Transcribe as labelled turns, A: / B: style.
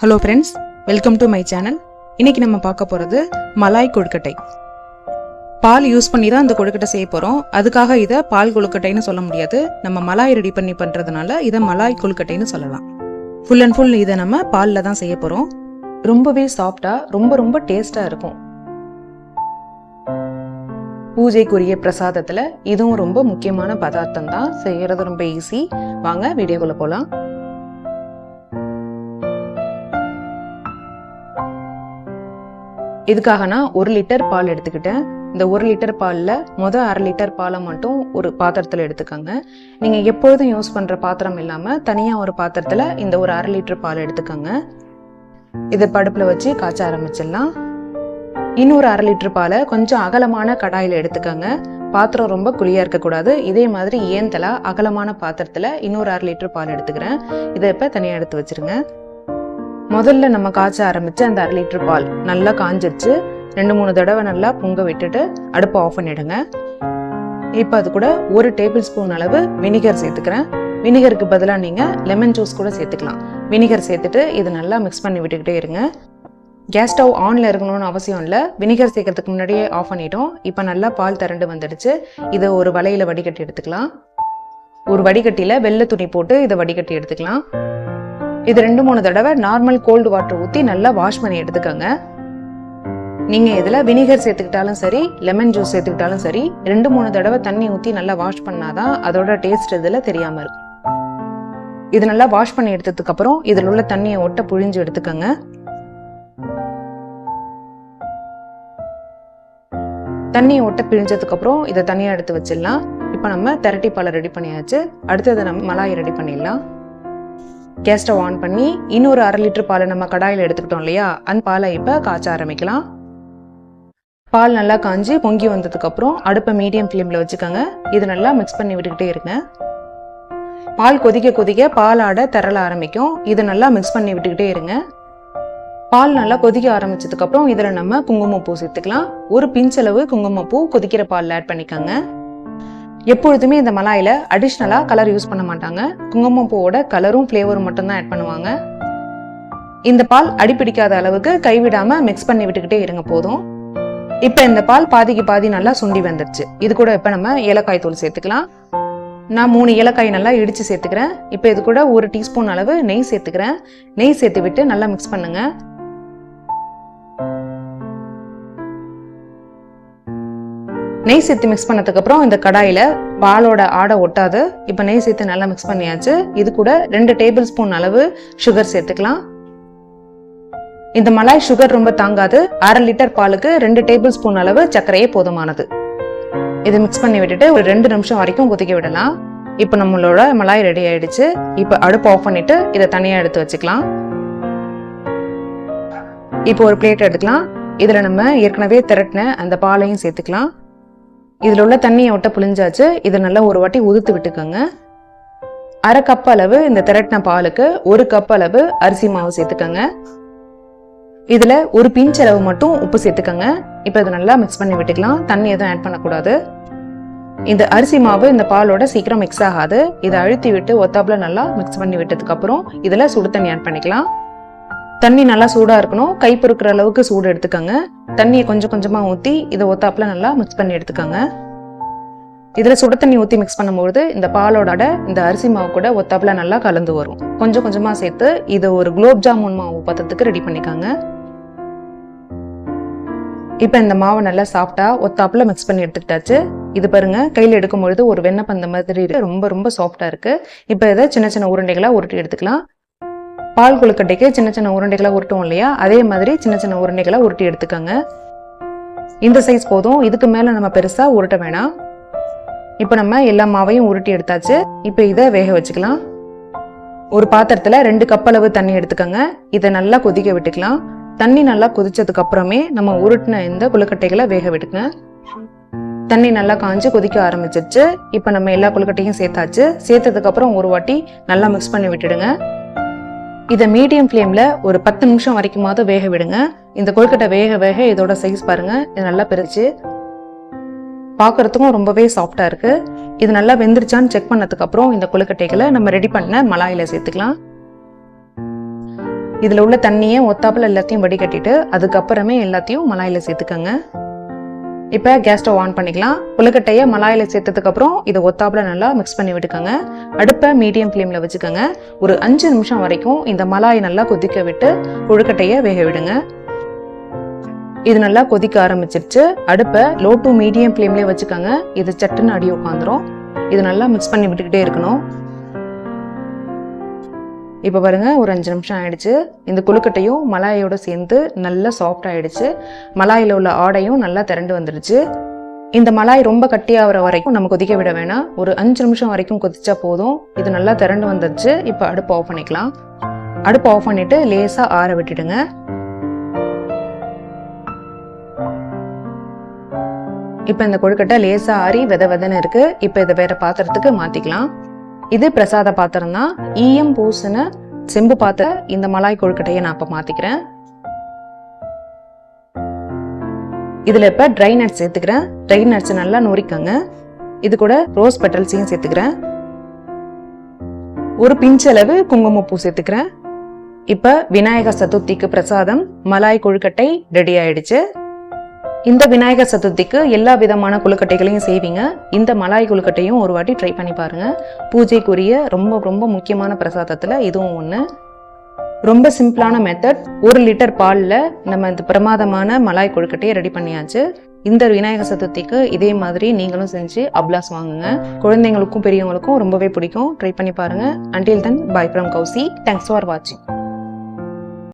A: Hello friends welcome to my channel இன்னைக்கு நம்ம பார்க்க போகிறது மலாய் கொழுக்கட்டை. பால் யூஸ் பண்ணி தான் இந்த கொழுக்கட்டை செய்ய போகிறோம் அதுக்காக இதை பால் கொழுக்கட்டைன்னு சொல்ல முடியாது. நம்ம மலாய் ரெடி பண்ணி பண்ணுறதுனால இதை மலாய் கொழுக்கட்டைன்னு சொல்லலாம். ஃபுல் அண்ட் ஃபுல் இதை நம்ம பாலில் தான் செய்ய போகிறோம் ரொம்பவே சாஃப்டாக ரொம்ப ரொம்ப டேஸ்ட்டாக இருக்கும். பூஜைக்குரிய பிரசாதத்தில் இதுவும் ரொம்ப முக்கியமான பதார்த்தம் தான். செய்கிறது ரொம்ப ஈஸி வாங்க வீடியோக்குள்ளே போகலாம் இதுக்காக நான் ஒரு லிட்டர் பால் எடுத்துக்கிட்டேன். இந்த ஒரு லிட்டர் பாலில் மொதல் அரை லிட்டர் பாலை மட்டும் ஒரு பாத்திரத்தில் எடுத்துக்கோங்க. நீங்கள் எப்பொழுதும் யூஸ் பண்ணுற பாத்திரம் இல்லாமல் தனியாக ஒரு பாத்திரத்தில் இந்த ஒரு அரை லிட்டர் பால் எடுத்துக்கோங்க. இதை படுப்பில் வச்சு காய்ச்ச ஆரம்பிச்சிடலாம். இன்னொரு அரை லிட்டர் பாலை கொஞ்சம் அகலமான கடாயில் எடுத்துக்கோங்க. பாத்திரம் ரொம்ப குழியாக இருக்கக்கூடாது. இதே மாதிரி ஏந்தலா அகலமான பாத்திரத்தில் இன்னொரு அரை லிட்டர் பால் எடுத்துக்கிறேன். இதை இப்போ தனியாக எடுத்து வச்சிருங்க. முதல்ல நம்ம காய்ச்ச ஆரம்பித்து அந்த அரை லிட்டர் பால் நல்லா காஞ்சிருச்சு. ரெண்டு மூணு தடவை நல்லா பொங்க விட்டுட்டு அடுப்பை ஆஃப் பண்ணிடுங்க. இப்போ அது கூட ஒரு டேபிள் ஸ்பூன் அளவு வினிகர் சேர்த்துக்கிறேன். வினிகருக்கு பதிலாக நீங்கள் லெமன் ஜூஸ் கூட சேர்த்துக்கலாம். வினிகர் சேர்த்துட்டு இது நல்லா மிக்ஸ் பண்ணி விட்டுக்கிட்டே இருங்க. கேஸ் ஸ்டவ் ஆனில் இருக்கணும்னு அவசியம் இல்லை. வினிகர் சேர்க்கறதுக்கு முன்னாடியே ஆஃப் பண்ணிட்டோம். இப்போ நல்லா பால் திரண்டு வந்துடுச்சு. இதை ஒரு வலையில் வடிகட்டி எடுத்துக்கலாம். ஒரு வடிகட்டியில் வெள்ளை துணி போட்டு இதை வடிகட்டி எடுத்துக்கலாம். இது ரெண்டு மூணு தடவை நார்மல் கோல்டு வாட்டர் ஊற்றி நல்லா வாஷ் பண்ணி எடுத்துக்கோங்க. நீங்கள் இதில் வினிகர் சேர்த்துக்கிட்டாலும் சரி லெமன் ஜூஸ் சேர்த்துக்கிட்டாலும் சரி ரெண்டு மூணு தடவை தண்ணி ஊற்றி நல்லா வாஷ் பண்ணாதான் அதோட டேஸ்ட் இதில் தெரியாமல் இருக்கும். இது நல்லா வாஷ் பண்ணி எடுத்ததுக்கப்புறம் இதில் உள்ள தண்ணியை ஒட்ட புழிஞ்சு எடுத்துக்கோங்க. தண்ணியை ஒட்ட பிழிஞ்சதுக்கப்புறம் இதை தனியாக எடுத்து வச்சிடலாம். இப்போ நம்ம திரட்டி பாலை ரெடி பண்ணியாச்சு. அடுத்தது நம்ம மலாய் ரெடி பண்ணிடலாம். கேஸ் ஆன் பண்ணி இன்னொரு அரை லிட்டர் பாலை நம்ம கடாயில் எடுத்துக்கிட்டோம் இல்லையா? அந்த பாலை இப்போ காய்ச்ச ஆரம்பிக்கலாம். பால் நல்லா காஞ்சி பொங்கி வந்ததுக்கப்புறம் அடுப்பை மீடியம் ஃப்ளேமில் வச்சுக்கோங்க. இது நல்லா மிக்ஸ் பண்ணி விட்டுக்கிட்டே இருங்க. பால் கொதிக்க கொதிக்க பாலாட திரள ஆரம்பிக்கும். இது நல்லா மிக்ஸ் பண்ணி விட்டுக்கிட்டே இருங்க. பால் நல்லா கொதிக்க ஆரம்பிச்சதுக்கப்புறம் இதில் நம்ம குங்குமப்பூ சேர்த்துக்கலாம். ஒரு பிஞ்சளவு குங்குமப்பூ கொதிக்கிற பாலில் ஆட் பண்ணிக்கோங்க. எப்பொழுதுமே இந்த மலாயில் அடிஷ்னலாக கலர் யூஸ் பண்ண மாட்டாங்க. குங்குமம் பூவோட கலரும் ஃப்ளேவரும் மட்டும்தான் ஆட் பண்ணுவாங்க. இந்த பால் அடிப்பிடிக்காத அளவுக்கு கைவிடாமல் மிக்ஸ் பண்ணி விட்டுக்கிட்டே இருங்க போதும். இப்போ இந்த பால் பாதிக்கு பாதி நல்லா சுண்டி வந்துடுச்சு இது கூட இப்போ நம்ம ஏலக்காய் தூள் சேர்த்துக்கலாம். நான் மூணு ஏலக்காய் நல்லா இடிச்சு சேர்த்துக்கிறேன். இப்போ இது கூட ஒரு டீஸ்பூன் அளவு நெய் சேர்த்துக்கிறேன். நெய் சேர்த்து விட்டு நல்லா மிக்ஸ் பண்ணுங்கள் நெய் சேர்த்து மிக்ஸ் பண்ணதுக்கப்புறம் இந்த கடாயில் பாலோட ஆடை ஒட்டாது. இப்போ நெய் சேர்த்து நல்லா மிக்ஸ் பண்ணியாச்சு. இது கூட ரெண்டு டேபிள் ஸ்பூன் அளவு சுகர் சேர்த்துக்கலாம். இந்த மலாய் சுகர் ரொம்ப தாங்காது. அரை லிட்டர் பாலுக்கு ரெண்டு டேபிள் ஸ்பூன் அளவு சர்க்கரையே போதுமானது. இதை மிக்ஸ் பண்ணி விட்டுட்டு ஒரு ரெண்டு நிமிஷம் வரைக்கும் கொதிக்க விடலாம். இப்போ நம்மளோட மலாய் ரெடி ஆயிடுச்சு. இப்போ அடுப்பு ஆஃப் பண்ணிட்டு இதை தனியாக எடுத்து வச்சுக்கலாம். இப்போ ஒரு பிளேட் எடுத்துக்கலாம். இதில் நம்ம ஏற்கனவே திரட்டின அந்த பாலையும் சேர்த்துக்கலாம். இதில் உள்ள தண்ணியை விட்ட புளிஞ்சாச்சு இதை நல்லா ஒரு வாட்டி உதுத்து விட்டுக்கோங்க. அரை கப் அளவு இந்த திரட்டின பாலுக்கு ஒரு கப் அளவு அரிசி மாவு சேர்த்துக்கோங்க. இதில் ஒரு பிஞ்ச் அளவு மட்டும் உப்பு சேர்த்துக்கோங்க. இப்போ இதை நல்லா மிக்ஸ் பண்ணி விட்டுக்கலாம். தண்ணி எதுவும் ஆட் பண்ணக்கூடாது. இந்த அரிசி மாவு இந்த பாலோட சீக்கிரம் மிக்ஸ் ஆகாது. இதை அழுத்தி விட்டு ஒத்தாப்பில் நல்லா மிக்ஸ் பண்ணி விட்டதுக்கப்புறம் இதில் சுடு தண்ணி ஆட் பண்ணிக்கலாம். தண்ணி நல்லா சூடாக இருக்கணும். கை பொறுக்கிற அளவுக்கு சூடு எடுத்துக்கோங்க. தண்ணியை கொஞ்சம் கொஞ்சமாக ஊற்றி இதை ஒத்தாப்புல நல்லா மிக்ஸ் பண்ணி எடுத்துக்கோங்க. இதில் சுட தண்ணி ஊற்றி மிக்ஸ் பண்ணும்போது இந்த பாலோட இந்த அரிசி மாவு கூட ஒத்தாப்பில் நல்லா கலந்து வரும். கொஞ்சம் கொஞ்சமாக சேர்த்து இதை ஒரு குலோப் ஜாமுன் மாவு பத்தத்துக்கு ரெடி பண்ணிக்காங்க. இப்போ இந்த மாவை நல்லா சாஃப்டா ஒத்தாப்பில் மிக்ஸ் பண்ணி எடுத்துக்கிட்டாச்சு. இது பாருங்க கையில் எடுக்கும் பொழுது ஒரு வெண்ணெய் பந்த மாதிரி இருக்கு. ரொம்ப ரொம்ப சாஃப்டாக இருக்குது இப்போ இதை சின்ன சின்ன உருண்டைகளாக உருட்டி எடுத்துக்கலாம். பால் கொழுக்கட்டைக்கு சின்ன சின்ன உருண்டைகளை உருட்டும் இல்லையா? அதே மாதிரி சின்ன சின்ன உருண்டைகளை உருட்டி எடுத்துக்கோங்க. இந்த சைஸ் போதும். இதுக்கு மேலே நம்ம பெருசாக உருட்ட வேணாம். இப்போ நம்ம எல்லா மாவையும் உருட்டி எடுத்தாச்சு. இப்போ இதை வேக வச்சுக்கலாம். ஒரு பாத்திரத்தில் ரெண்டு கப் அளவு தண்ணி எடுத்துக்கோங்க. இதை நல்லா கொதிக்க விட்டுக்கலாம். தண்ணி நல்லா கொதிச்சதுக்கு அப்புறமே நம்ம உருட்டின இந்த கொழுக்கட்டைகளை வேக விடுங்க தண்ணி நல்லா காஞ்சு கொதிக்க ஆரம்பிச்சிருச்சு. இப்போ நம்ம எல்லா கொழுக்கட்டையும் சேர்த்தாச்சு. சேர்த்ததுக்கப்புறம் ஒரு வாட்டி நல்லா மிக்ஸ் பண்ணி விட்டுடுங்க. இதை மீடியம் ஃப்ளேமில் ஒரு பத்து நிமிஷம் வரைக்குமாவது வேக விடுங்க. இந்த கொழுக்கட்டை வேக வேக இதோட சைஸ் பாருங்கள் இது நல்லா பிரிச்சு பார்க்குறதுக்கும் ரொம்பவே சாஃப்டாக இருக்குது இது நல்லா வெந்துருச்சான்னு செக் பண்ணதுக்கப்புறம் இந்த கொழுக்கட்டைகளை நம்ம ரெடி பண்ண மலாயில் சேர்த்துக்கலாம். இதில் உள்ள தண்ணியை ஒத்தாப்பில் எல்லாத்தையும் வடிகட்டிட்டு அதுக்கப்புறமே எல்லாத்தையும் மலாயில் சேர்த்துக்கோங்க. இப்போ கேஸ் ஸ்டவ் ஆன் பண்ணிக்கலாம். புழுக்கட்டையை மலாயில் சேர்த்ததுக்கப்புறம் இதை ஒத்தாப்பில் நல்லா மிக்ஸ் பண்ணி விட்டுக்கோங்க. அடுப்பை மீடியம் ஃப்ளேமில் வச்சுக்கோங்க. ஒரு அஞ்சு நிமிஷம் வரைக்கும் இந்த மலாயை நல்லா கொதிக்க விட்டு புழுக்கட்டையை வேக விடுங்க. இது நல்லா கொதிக்க ஆரம்பிச்சிருச்சு. அடுப்பை லோ டு மீடியம் ஃப்ளேம்லேயே வச்சுக்கோங்க. இது சட்டுன்னு அடி உட்காந்துரும் இது நல்லா மிக்ஸ் பண்ணி விட்டுக்கிட்டே இருக்கணும். இப்போ பாருங்கள் ஒரு அஞ்சு நிமிஷம் ஆகிடுச்சு இந்த கொழுக்கட்டையும் மலாயோட சேர்ந்து நல்லா சாஃப்ட் ஆகிடுச்சு மலாயில் உள்ள ஆடையும் நல்லா திரண்டு வந்துடுச்சு. இந்த மலாய் ரொம்ப கட்டியாகிற வரைக்கும் நம்ம கொதிக்க விட வேணாம். ஒரு அஞ்சு நிமிஷம் வரைக்கும் கொதிச்சா போதும். இது நல்லா திரண்டு வந்துடுச்சு. இப்போ அடுப்பு ஆஃப் பண்ணிக்கலாம். அடுப்பு ஆஃப் பண்ணிவிட்டு லேசாக ஆற விட்டுடுங்க. இப்போ இந்த கொழுக்கட்டை லேசாக ஆறி வித விதன்னு இருக்குது இப்போ இதை வேறு பாத்திரத்துக்கு மாற்றிக்கலாம் இது பிரசாத பாத்திரம் தான். ஈயம் பூசின செம்பு பாத்திர இந்த மலாய் கொழுக்கட்டையை நான் இப்போ மாத்திக்கிறேன். இதுல இப்ப ட்ரை நட்ஸ் சேர்த்துக்கிறேன். ட்ரை நட்ஸ் நல்லா நொறிக்கங்க. இது கூட ரோஸ் பெட்டல்ஸையும் சேர்த்துக்கிறேன். ஒரு பிஞ்சளவு குங்குமப்பூ சேர்த்துக்கிறேன். இப்ப விநாயகர் சதுர்த்திக்கு பிரசாதம் மலாய் கொழுக்கட்டை ரெடி ஆயிடுச்சு. இந்த விநாயகர் சதுர்த்திக்கு எல்லா விதமான கொழுக்கட்டைகளையும் செய்வீங்க. இந்த மலாய் கொழுக்கட்டையும் ஒரு வாட்டி ட்ரை பண்ணி பாருங்கள் பூஜைக்குரிய ரொம்ப ரொம்ப முக்கியமான பிரசாதத்தில் இதுவும் ஒன்று ரொம்ப சிம்பிளான மெத்தட் ஒரு லிட்டர் பாலில் நம்ம இந்த பிரமாதமான மலாய் கொழுக்கட்டையை ரெடி பண்ணியாச்சு. இந்த விநாயகர் சதுர்த்திக்கு இதே மாதிரி நீங்களும் செஞ்சு அப்லாஸ் வாங்குங்க. குழந்தைங்களுக்கும் பெரியவங்களுக்கும் ரொம்பவே பிடிக்கும். ட்ரை பண்ணி பாருங்க. Until then bye from Kousi thanks for வாட்சிங்